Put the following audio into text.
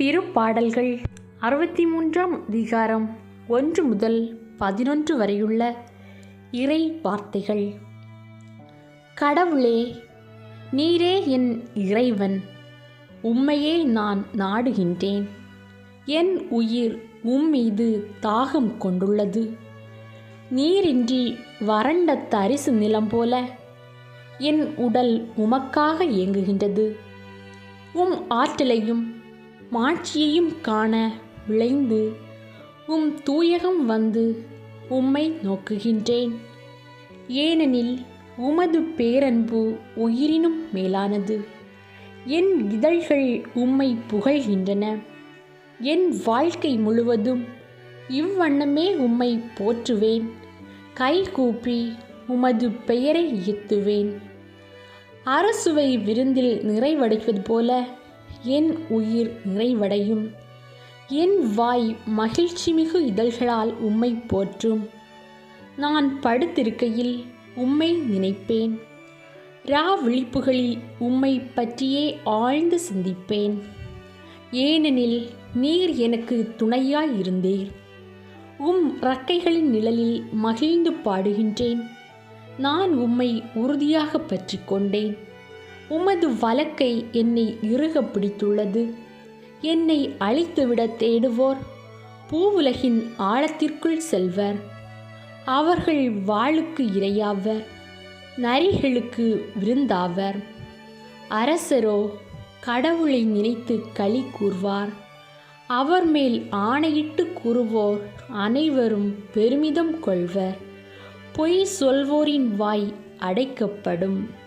திருப்பாடல்கள். அறுபத்தி மூன்றாம் அதிகாரம் ஒன்று முதல் பதினொன்று வரையுள்ள இறை வார்த்தைகள். கடவுளே நீரே என் இறைவன். உம்மையே நான் நாடுகின்றேன். என் உயிர் உம்மீது தாகம் கொண்டுள்ளது. நீரின்றி வறண்ட தரிசு நிலம் போல என் உடல் உமக்காக இயங்குகின்றது. உம் ஆற்றலையும் மாட்சியையும் காண விளைந்து உம் தூயகம் வந்து உம்மை நோக்குகின்றேன். ஏனெனில் உமது பேரன்பு உயிரினும் மேலானது. என் இதழ்கள் உம்மை புகழ்கின்றன. என் வாழ்க்கை முழுவதும் இவ்வண்ணமே உம்மை போற்றுவேன். கைகூப்பி உமது பெயரை இயத்துவேன். அரசுவை விருந்தில் நிறைவடைவது போல என் உயிர் நிறைவடையும். என் வாய் மகிழ்ச்சிமிகு இதழ்களால் உம்மை போற்றும். நான் படுத்திருக்கையில் உம்மை நினைப்பேன். ரா விழிப்புகளில் உம்மை பற்றியே ஆழ்ந்து சிந்திப்பேன். ஏனெனில் நீர் எனக்கு துணையாய் இருந்தீர். உம் இறக்கைகளின் நிழலில் மகிழ்ந்து பாடுகின்றேன். நான் உம்மை உறுதியாக பற்றி கொண்டேன் உமது வழக்கை என்னை இறுக பிடித்துள்ளது என்னை அழித்துவிட தேடுவோர் பூவுலகின் ஆழத்திற்குள் செல்வர். அவர்கள் வாளுக்கு இரையாவர் நரிகளுக்கு விருந்தாவர். அரசரோ கடவுளை நினைத்து களி கூர்வார். அவர் மேல் ஆணையிட்டு கூறுவோர் அனைவரும் பெருமிதம் கொள்வர். பொய் சொல்வோரின் வாய் அடைக்கப்படும்.